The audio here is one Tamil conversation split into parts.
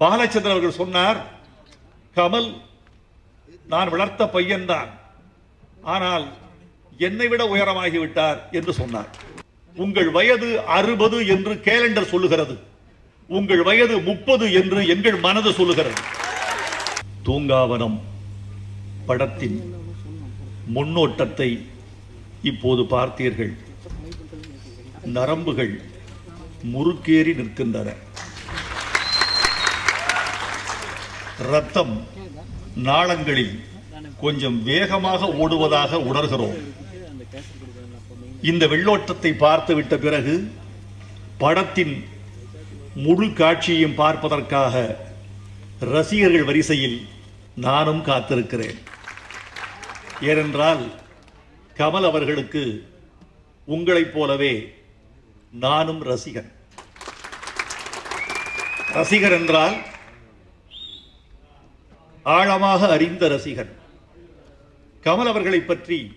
பாலச்சந்திரன் அவர்கள் சொன்னார் கமல் நான் வளர்த்த பையன்தான். ஆனால் என்னை விட உயரமாகிவிட்டார் என்று சொன்னார். உங்கள் வயது அறுபது என்று கேலண்டர் சொல்லுகிறது. உங்கள் வயது முப்பது என்று எங்கள் மனது சொல்லுகிறது. தூங்காவனம் படத்தின் முன்னோட்டத்தை இப்போது பார்த்தீர்கள். நரம்புகள் முறுக்கேறி நிற்கின்றன. ரத்தம் நாளங்களில் கொஞ்சம் வேகமாக ஓடுவதாக உணர்கிறோம். இந்த வெள்ளோட்டத்தை பார்த்துவிட்ட பிறகு படத்தின் முழு காட்சியையும் பார்ப்பதற்காக ரசிகர்கள் வரிசையில் நானும் காத்திருக்கிறேன். ஏனென்றால் கமல் அவர்களுக்கு உங்களைப் போலவே நானும் ரசிகன். ரசிகர் என்றால் ஆழமாக அறிந்த ரசிகன். கமல் அவர்களை பற்றி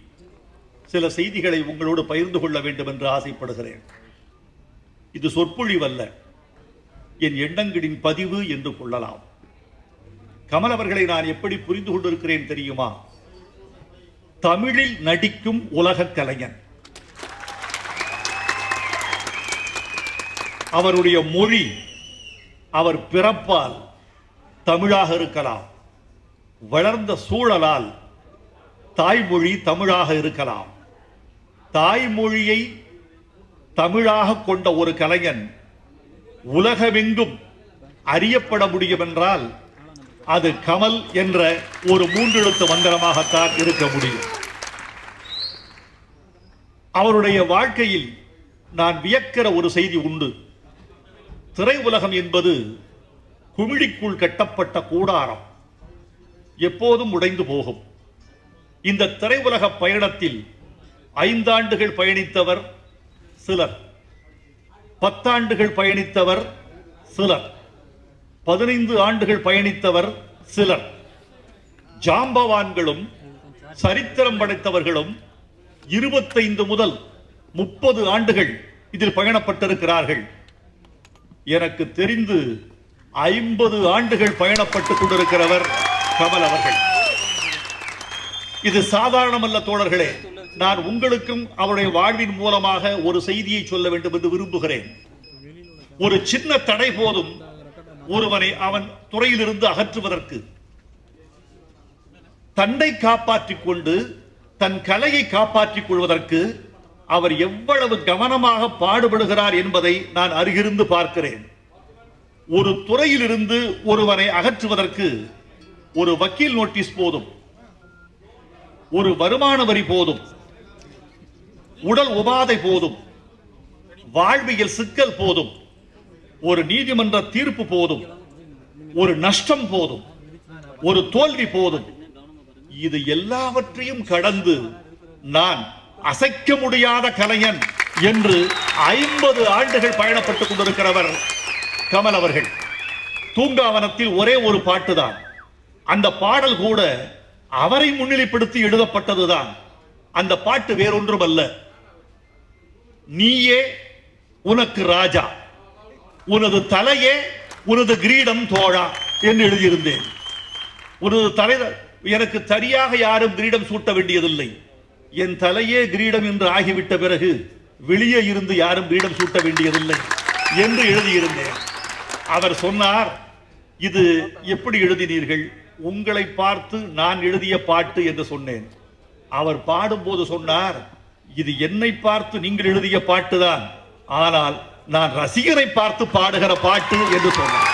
சில செய்திகளை உங்களோடு பகிர்ந்து கொள்ள வேண்டும் என்று ஆசைப்படுகிறேன். இது சொற்பொழிவல்ல. என் எண்ணங்களின் பதிவு என்று கொள்ளலாம். கமல் அவர்களை நான் எப்படி புரிந்து கொண்டிருக்கிறேன் தெரியுமா? தமிழில் நடிக்கும் உலக கலைஞன். அவருடைய மொழி அவர் பிறப்பால் தமிழாக இருக்கலாம். வளர்ந்த சூழலால் தாய்மொழி தமிழாக இருக்கலாம். தாய்மொழியை தமிழாக கொண்ட ஒரு கலைஞன் உலகமெங்கும் அறியப்பட முடியும் என்றால் அது கமல் என்ற ஒரு மூன்றெழுத்து மந்திரமாகத்தான் இருக்க முடியும். அவருடைய வாழ்க்கையில் நான் வியக்கிற ஒரு செய்தி உண்டு. திரை உலகம் என்பது குமிழிக்குள் கட்டப்பட்ட கூடாரம். எப்போதும் உடைந்து போகும். இந்த திரையுலக பயணத்தில் ஐந்தாண்டுகள் பயணித்தவர் சிலர். பத்தாண்டுகள் பயணித்தவர் சிலர். பதினைந்து ஆண்டுகள் பயணித்தவர் சிலர். ஜாம்பவான்களும் சரித்திரம் படைத்தவர்களும் இருபத்தைந்து முதல் முப்பது ஆண்டுகள் இதில் பயணப்பட்டிருக்கிறார்கள். எனக்கு தெரிந்து ஐம்பது ஆண்டுகள் பயணப்பட்டுக் கொண்டிருக்கிறவர் கமல் அவர்கள். இது சாதாரணமல்ல தோழர்களே நான் உங்களுக்கும் அவருடைய வாழ்வின் மூலமாக ஒரு செய்தியை சொல்ல வேண்டும் என்று விரும்புகிறேன். ஒரு சின்ன தடை போதும் ஒருவனை அவன் துறையிலிருந்து அகற்றுவதற்கு. தன்னை காப்பாற்றிக் கொண்டு தன் கலையை காப்பாற்றிக் கொள்வதற்கு அவர் எவ்வளவு கவனமாக பாடுபடுகிறார் என்பதை நான் அருகிருந்து பார்க்கிறேன். ஒரு துறையிலிருந்து ஒருவனை அகற்றுவதற்கு ஒரு வக்கீல் நோட்டீஸ் போதும். ஒரு வருமான வரி போதும். உடல் உபாதை போதும். வாழ்வியல் சிக்கல் போதும். ஒரு நீதிமன்ற தீர்ப்பு போதும். ஒரு நஷ்டம் போதும். ஒரு தோல்வி போதும். இது எல்லாவற்றையும் கடந்து நான் அசைக்க முடியாத கலைஞன் என்று ஐம்பது ஆண்டுகள் பயணப்பட்டுக் கொண்டிருக்கிறவர் கமல் அவர்கள். தூங்காவனத்தில் ஒரே ஒரு பாட்டுதான். அந்த பாடல் கூட அவரை முன்னிலைப்படுத்தி எழுதப்பட்டதுதான். அந்த பாட்டு வேறொன்றுமல்ல. நீயே உனக்கு ராஜா. உனது தலையே உனது கிரீடம் தோழா என்று எழுதியிருந்தேன். உனது தலை எனக்கு சரியாக யாரும் கிரீடம் சூட்ட வேண்டியதில்லை. என் தலையே கிரீடம் என்று ஆகிவிட்ட பிறகு வெளியே இருந்து யாரும் கிரீடம் சூட்ட வேண்டியதில்லை என்று எழுதியிருந்தேன். அவர் சொன்னார் இது எப்படி எழுதினீர்கள்? உங்களை பார்த்து நான் எழுதிய பாட்டு என்று சொன்னேன். அவர் பாடும்போது சொன்னார் இது என்னை பார்த்து நீங்கள் எழுதிய பாட்டுதான். ஆனால் நான் ரசிகரை பார்த்து பாடுகிற பாட்டு என்று சொன்னார்.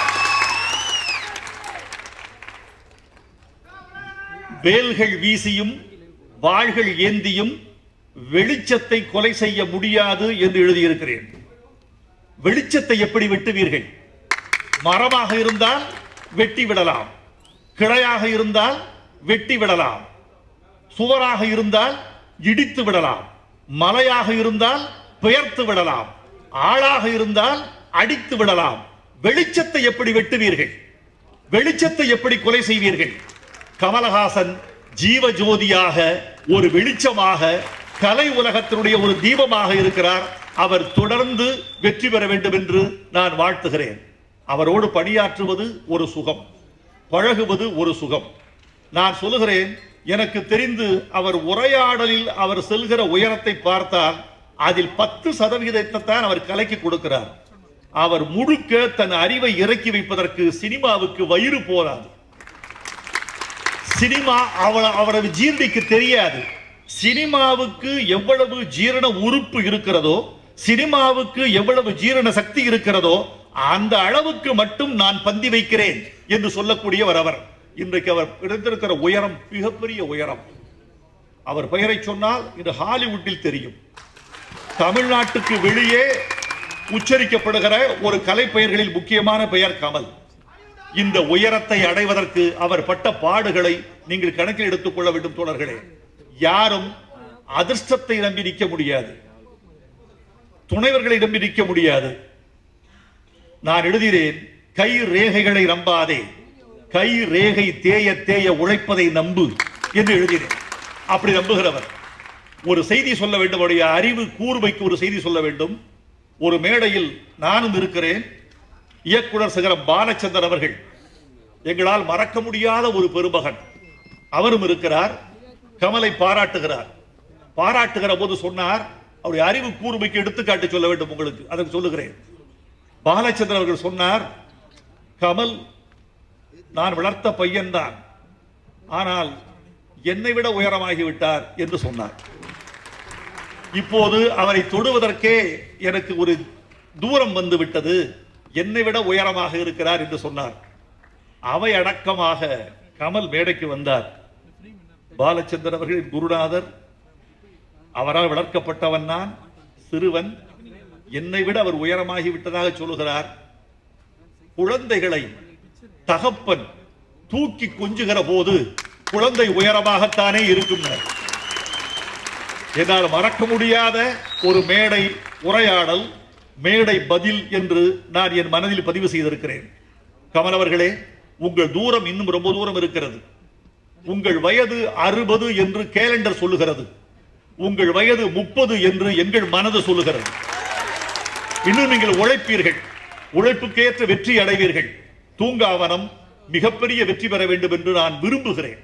வேல்கள் வீசியும் வாள்கள் ஏந்தியும் வெளிச்சத்தை கொலை செய்ய முடியாது என்று எழுதியிருக்கிறேன். வெளிச்சத்தை எப்படி வெட்டுவீர்கள்? மரமாக இருந்தால் வெட்டி விடலாம். கிளையாக இருந்தால் வெட்டி விடலாம். சுவராக இருந்தால் இடித்து விடலாம். மலையாக இருந்தால் பெயர்த்து விடலாம். ஆளாக இருந்தால் அடித்து விடலாம். வெளிச்சத்தை எப்படி வெட்டுவீர்கள்? வெளிச்சத்தை எப்படி கொலை செய்வீர்கள்? கமலஹாசன் ஜீவ ஜோதியாக ஒரு வெளிச்சமாக கலை உலகத்தினுடைய ஒரு தீபமாக இருக்கிறார். அவர் தொடர்ந்து வெற்றி பெற வேண்டும் என்று நான் வாழ்த்துகிறேன். அவரோடு பணியாற்றுவது ஒரு சுகம் பழகுவது ஒரு சுகம். நான் சொல்லுகிறேன் எனக்கு தெரிந்து அவர் உரையாடலில் அவர் செல்கிற உயரத்தை பார்த்தால் அதில் பத்து சதவிகிதத்தை தான் அவர் கலக்கி கொடுக்கிறார். அவர் முழுக்க தன் அறிவை இறக்கி வைப்பதற்கு சினிமாவுக்கு வயிறு போராது சினிமா அவள அவரது ஜீர்ணிக்கு தெரியாது. சினிமாவுக்கு எவ்வளவு ஜீரண உறுப்பு இருக்கிறதோ சினிமாவுக்கு எவ்வளவு ஜீரண சக்தி இருக்கிறதோ அந்த அளவுக்கு மட்டும் நான் பந்தி வைக்கிறேன் என்று சொல்லக்கூடியவர் அவர். இன்றைக்கு அவர் எடுத்திருக்கிற உயரம் மிகப்பெரிய உயரம். அவர் பெயரை சொன்னால் இது ஹாலிவுட்டில் தெரியும். தமிழ்நாட்டுக்கு வெளியே உச்சரிக்கப்படுகிற ஒரு கலை பெயர்களில் முக்கியமான பெயர் கமல். இந்த உயரத்தை அடைவதற்கு அவர் பட்ட பாடுகளை நீங்கள் கணக்கில் எடுத்துக் கொள்ள வேண்டும் தோழர்களே. யாரும் அதிர்ஷ்டத்தை நம்பி நிற்க முடியாது. துணைவர்களை இருக்க நிற்க முடியாது. நான் எழுதுகிறேன் கை ரேகைகளை நம்பாதே. கை ரேகை தேய தேய உழைப்பதை நம்பு என்று எழுதினேன் அப்படி நம்புகிறவர். ஒரு செய்தி சொல்ல வேண்டும் அவருடைய அறிவு கூர்மைக்கு ஒரு செய்தி சொல்ல வேண்டும். ஒரு மேடையில் நானும் இருக்கிறேன். இயக்குனர் சிகரம் பாலச்சந்தர் அவர்கள். எங்களால் மறக்க முடியாத ஒரு பெருமகன். அவரும் இருக்கிறார். கமலை பாராட்டுகிறார். பாராட்டுகிற போது சொன்னார் அவருடைய அறிவு கூர்மைக்கு எடுத்துக்காட்டு சொல்ல வேண்டும் உங்களுக்கு. அதற்கு சொல்லுகிறேன். பாலச்சந்திரன் அவர்கள் சொன்னார் கமல் நான் வளர்த்த பையன்தான் ஆனால் என்னை விட உயரமாகி விட்டார் என்று சொன்னார். இப்போது அவரை தொடுவதற்கே எனக்கு ஒரு தூரம் வந்து விட்டது. என்னை விட உயரமாக இருக்கிறார் என்று சொன்னார். அவை அடக்கமாக கமல் மேடைக்கு வந்தார். பாலச்சந்திரன் அவர்களின் குருநாதர் அவரால் வளர்க்கப்பட்டவன் நான் சிறுவன். என்னை விட அவர் உயரமாகி விட்டதாக சொல்லுகிறார். குழந்தைகளை தகப்பன் தூக்கி கொஞ்சுகிற போது குழந்தை உயரமாகத்தானே இருக்கும். என்னால் மறக்க முடியாத ஒரு மேடை உரையாடல் மேடை பதில் என்று நான் என் மனதில் பதிவு செய்திருக்கிறேன். கமலவர்களே உங்கள் தூரம் இன்னும் ரொம்ப தூரம் இருக்கிறது. உங்கள் வயது அறுபது என்று கேலண்டர் சொல்லுகிறது. உங்கள் வயது முப்பது என்று எங்கள் மனது சொல்லுகிறது. இன்னும் நீங்கள் உழைப்பீர்கள். உழைப்புக்கேற்ற வெற்றி அடைவீர்கள். தூங்காவனம் மிகப்பெரிய வெற்றி பெற வேண்டும் என்று நான் விரும்புகிறேன்.